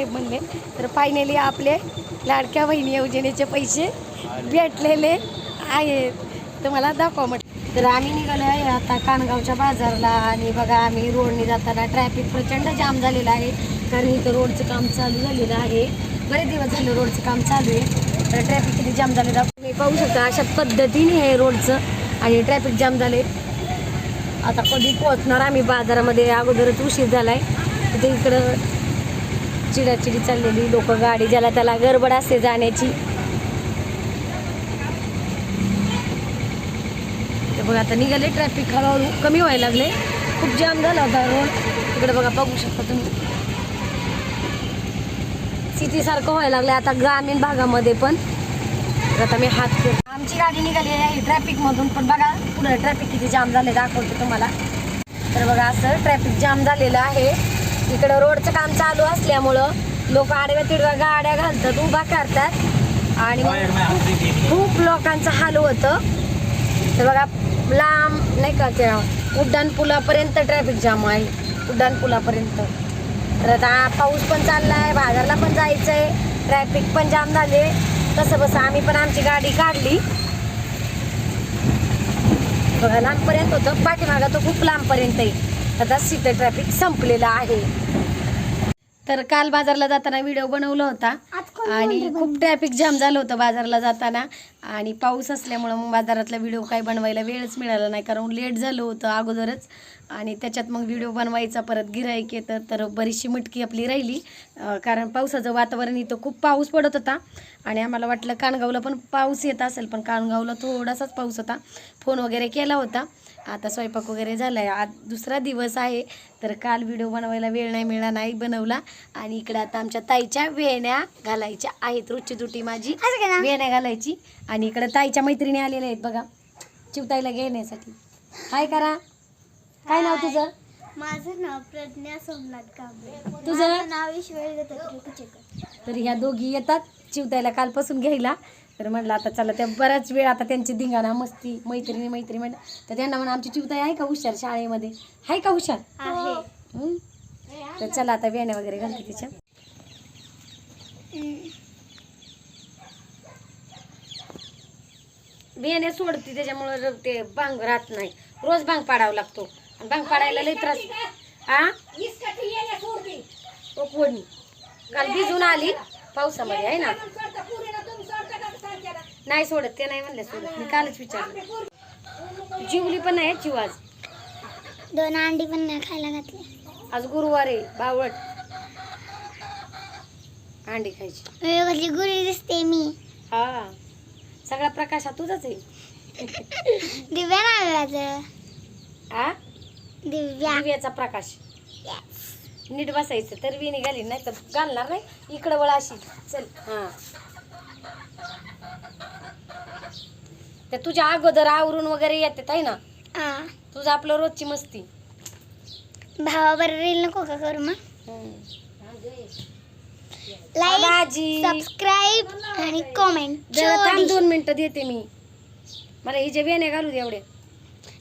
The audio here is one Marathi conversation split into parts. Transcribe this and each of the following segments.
साहेब म्हणले तर फायनली आपले लाडक्या बहिणी योजनेचे पैसे भेटलेले आहेत. तुम्हाला दाखवा म्हटलं. तर आम्ही निघालो आहे आता कानगावच्या बाजारला आणि बघा आम्ही रोडने जाताना ट्रॅफिक प्रचंड जाम झालेला आहे. कारण इथं रोडचं काम चालू झालेलं आहे. बरेच दिवस झालं रोडचं काम चालू आहे. तर ट्रॅफिक किती जाम झालेलं तुम्ही पाहू शकता अशा पद्धतीने आहे रोडचं आणि ट्रॅफिक जाम झाले आता कधी पोहोचणार आम्ही बाजारामध्ये अगोदरच उशीर झाला आहे तिथे इकडं चिडाचिडी चाललेली. लोक गाडी ज्याला त्याला गडबड असते जाण्याची. बघा आता निघाले ट्रॅफिक हळूहळू. कमी व्हायला लागले. खूप जाम झाला होता रोड. तिकडे बघा बघू शकता तुम्ही. सिटी सारखं व्हायला लागलं आता ग्रामीण भागामध्ये पण. आता मी हात फिर आमची गाडी निघाली आहे ट्रॅफिक मधून. पण बघा पुढे ट्रॅफिक किती जाम झाले दाखवते तुम्हाला. तर बघा असं ट्रॅफिक जाम झालेलं आहे. इकडं रोडचं काम चालू असल्यामुळं लोक आडव्या तिडव्या गाड्या घालतात उभा करतात. आणि खूप लोकांचं हाल होतं. तर बघा लांब नाही का त्या उड्डाण पुलापर्यंत ट्रॅफिक जाम आहे. उड्डाण पुलापर्यंत तर आता पाऊस पण चाललाय बाजारला पण जायचंय. ट्रॅफिक पण जाम झाले. तसं बस आम्ही पण आमची गाडी काढली. बघा लांबपर्यंत होतं. पाठीमागा तो खूप लांबपर्यंत आहे. आता सीटर ट्रॅफिक संपलेलं आहे. तर काल बाजारला जाताना व्हिडिओ बनवला होता आणि खूप ट्रॅफिक जाम झालं होतं बाजारला जाताना. आणि पाऊस असल्यामुळं मग बाजारातला व्हिडिओ काही बनवायला वेळच मिळाला नाही कारण लेट झालं होतं अगोदरच. आणि त्याच्यात मग व्हिडिओ बनवायचा परत गिराईक येतं तर बरीचशी मटकी आपली राहिली. कारण पावसाचं वातावरण इथं खूप पाऊस पडत होता. आणि आम्हाला वाटलं कानगावला पण पाऊस येत असेल पण कानगावला थोडासाच पाऊस होता. फोन वगैरे केला होता. आता स्वयंपाक वगैरे झालाय. आज दुसरा दिवस आहे. तर काल व्हिडिओ बनवायला वेळ नाही मिळाला नाही बनवला. आणि इकडे आता आमच्या ताईच्या वेण्या घालायच्या आहेत. रोजची तुटी माझी. वेण्या घालायची. आणि इकडे ताईच्या मैत्रिणी आलेल्या आहेत बघा. चिवताईला घेण्यासाठी. हाय करा. काय नाव तुझं? माझं नाव प्रज्ञा सोमनाथ कांबळे. तुझं? नाव ईश्वरी तर ह्या दोघी येतात चिवताईला कालपासून घ्यायला. तर म्हटलं आता चला त्या बराच वेळ आता त्यांची धिंगाणा मस्ती मैत्रिणी मैत्रिणी म्हण तर त्यांना म्हणा आमची चिवताई आहे का हुशार शाळेमध्ये? आहे का हुशार? हं? तर चला आता वेण्या वगैरे घालते तिच्या. वेण्या सोडते त्याच्यामुळे ते भांग राहत नाही. रोज भांग पाडावा लागतो. आणि भांग पाडायला लई त्रास हा ओ पोडणी काल भिजून आली पावसामध्ये आहे ना? नाही सोडत ते नाही म्हणले सोडत. मी कालच विचारलं. जिवली पण नाही चिव आज दोन अंडी पण नाही खायला घातली. आज गुरुवार आहे बावळट अंडी खायची. गुरी दिसते मी. हा. सगळा प्रकाश हा तुझाच आहे. दिव्या नावाचं हा दिव्या. दिव्याचा प्रकाश. नीट बसायचं तर विणी घाली नाही तर घालणार नाही. इकडं वळ अशी. चल. हा. तर तुझ्या अगोदर आवरून वगैरे येतात आहे ना? हा. तुझं आपलं रोजची मस्ती. भावाबरोबर रील नको का करू मग. लाईक बाबाजी. सबस्क्राईब आणि कॉमेंट जरा थांब दोन मिनिटं देते मी. मला ही जे वेण्या घालू दे एवढे.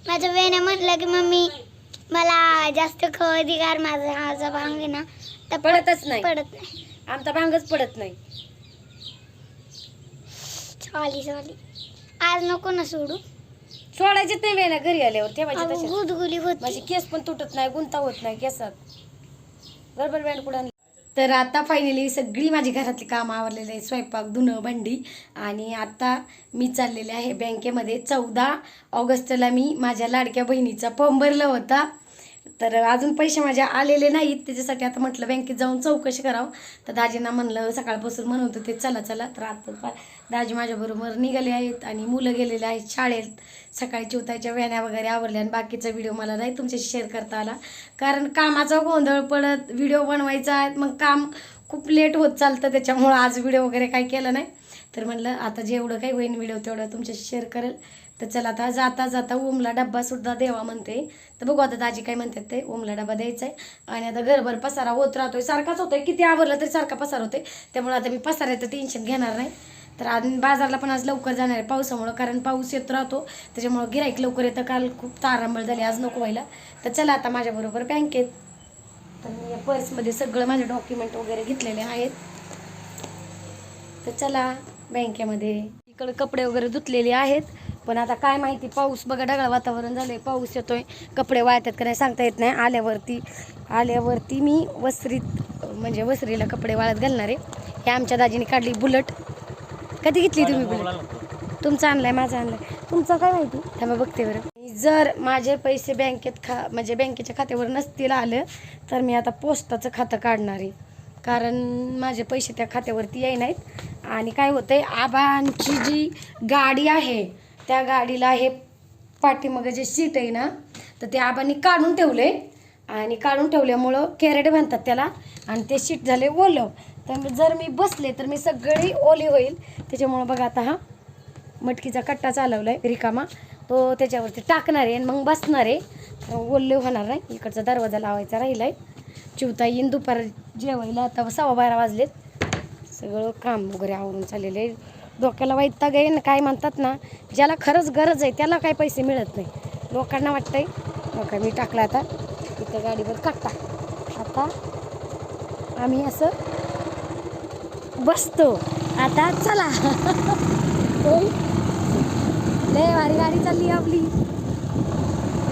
माझं वेणं म्हटलं की मम्मी मला जास्त खवळ दिगार माझा जो भांग आहे ना तर पडतच नाही. पडत नाही. आमचा भांगच पडत नाही. सॉरी सॉरी आज नको ना सोडू. सोडायचेच नाही वेण्या घरी आल्यावर ठेवायचे होती. माझी केस पण तुटत नाही गुंता होत नाही केसात. बरोबर बँड कुठं आणली? तर आता फायनली सगळी माझी घरातली कामं आवरलेली आहे स्वयंपाक धुणं भांडी. आणि आता मी चाललेले आहे बँकेमध्ये. चौदा ऑगस्टला मी माझ्या लाडक्या बहिणीचा फॉर्म भरला होता. तर अजून पैसे माझ्या आलेले नाहीत. त्याच्यासाठी आता म्हटलं बँकेत जाऊन चौकशी करावं. तर दाजींना म्हणलं सकाळपासून म्हणत होते चला चला. तर आता दाजी माझ्याबरोबर निघाले आहेत आणि मुलं गेलेले आहेत शाळेत. सकाळी चिवताच्या व्यान्या वगैरे आवडल्या आणि बाकीचा व्हिडिओ मला नाही तुमच्याशी शेअर करता आला. कारण कामाचा गोंधळ पडत व्हिडिओ बनवायचा आहे मग काम खूप लेट होत चालतं. त्याच्यामुळं आज व्हिडिओ वगैरे काही केलं नाही. तर म्हणलं आता जेवढं काही होईन व्हिडिओ तेवढं तुमच्याशी शेअर करेल. तर चला आता जाता जाता ओमला डब्बा सुद्धा देवा म्हणते. तर बघू आता दाजी काय म्हणतात ते. ओमला डब्बा द्यायचा आहे. आणि आता घरभर पसारा होत राहतोय. सारखाच होतोय. किती आवरलं तरी सारखा पसार होतोय. त्यामुळे आता मी पसारायचं टेन्शन घेणार नाही. तर आज बाजारला पण आज लवकर जाणार आहे पावसामुळं. कारण पाऊस येत राहतो. त्याच्यामुळं गिराईक लवकर येतं. काल खूप तारांबळ झाली. आज नको व्हायला. तर चला आता माझ्याबरोबर बँकेत तर मी या पर्समध्ये सगळं माझे डॉक्युमेंट वगैरे घेतलेले आहेत. तर चला बँकेमध्ये इकडे कपडे वगैरे धुतलेले आहेत. पण आता काय माहिती पाऊस बघा ढगाळ वातावरण झालंय पाऊस येतोय. कपडे वाळतात का नाही सांगता येत नाही. आल्यावरती आल्यावरती मी वस्त्रीत म्हणजे वस्त्रीला कपडे वाळत घालणार आहे. हे आमच्या दाजीने काढली बुलट. कधी घेतली तुम्ही बुलट? तुमचा आणलाय माझा आणलाय. तुमचं काय माहिती? थांबा बघते बरं. जर माझे पैसे बँकेत खा म्हणजे बँकेच्या खात्यावर नसतील आलं तर मी आता पोस्टाचं खातं काढणार आहे. कारण माझे पैसे त्या खात्यावरती येई नाहीत आणि काय होतंय आबांची जी गाडी आहे त्या गाडीला हे पाठीमागं जे सीट आहे ना तर ते आबांनी काढून ठेवले. आणि काढून ठेवल्यामुळं कॅरेट बांधतात त्याला. आणि ते सीट झाले ओलं. तर जर मी बसले तर मी सगळी ओली होईल. त्याच्यामुळं बघा आता हा मटकीचा कट्टा चालवला आहे रिकामा. तो त्याच्यावरती टाकणार आहे आणि मग बसणार आहे. ओले होणार नाही. इकडचा दरवाजा लावायचा राहिला आहे चिवता येईन दुपार जेवायला आता सव्वा बारा वाजलेत. सगळं काम वगैरे आवरून चाललेलं आहे. डोक्याला वैताग येईन काय म्हणतात ना ज्याला खरंच गरज आहे त्याला काही पैसे मिळत नाही. लोकांना वाटतंय मग मी टाकला आता. इथं गाडीवर कट्टा आता आम्ही असं बसतो. आता चला. लय भारी गाडी चालली आपली.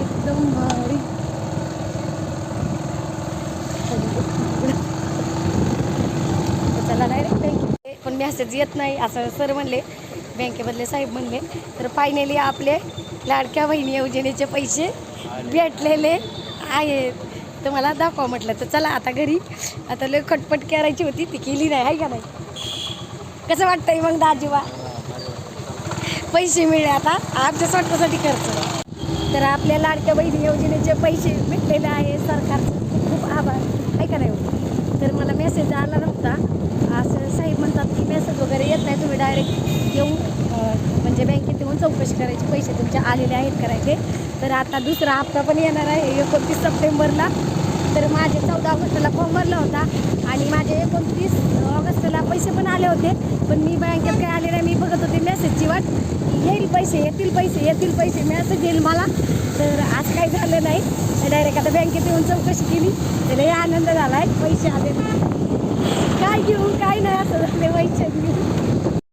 एकदम भारी चला डायरेक्ट बँके पण मेसेज येत नाही असं सर म्हणले. बँकेमधले साहेब म्हणले तर फायनली आपले लाडक्या बहिणी योजनेचे पैसे भेटलेले आहेत. मला दाखवा म्हटलं तर चला आता घरी. आता लय खटपट करायची होती ती केली नाही आहे का नाही? कसं वाटतंय मग दाजीबा? पैसे मिळले आता आमच्या स्वतःसाठी खर्च. तर आपल्या लाडक्या बहिणी योजनेचे पैसे भेटलेले आहे सरकारचं खूप खूप आभार. आहे का नाही? हो? तर मला मेसेज आला नव्हता. असं साहेब म्हणतात की मेसेज वगैरे येत नाही तुम्ही डायरेक्ट येऊन म्हणजे बँकेत येऊन चौकशी करायची पैसे तुमचे आलेले आहेत करायचे तर आता दुसरा हप्ता पण येणार आहे एकोणतीस सप्टेंबरला. तर माझे चौदा ऑगस्टला फॉर्म भरला होता आणि माझे एकोणतीस ऑगस्टला पैसे पण आले होते पण मी बँकेत काय आले नाही मी बघत होते मेसेजची वाट. येईल पैसे येतील पैसे येतील पैसे मेसेज येईल मला. तर आज काही झालं नाही. डायरेक्ट आता बँकेत येऊन चौकशी केली. तर हे आनंद झाला आहे पैसे आले काय घेऊ काय नाही असं झाले पैसे घेऊ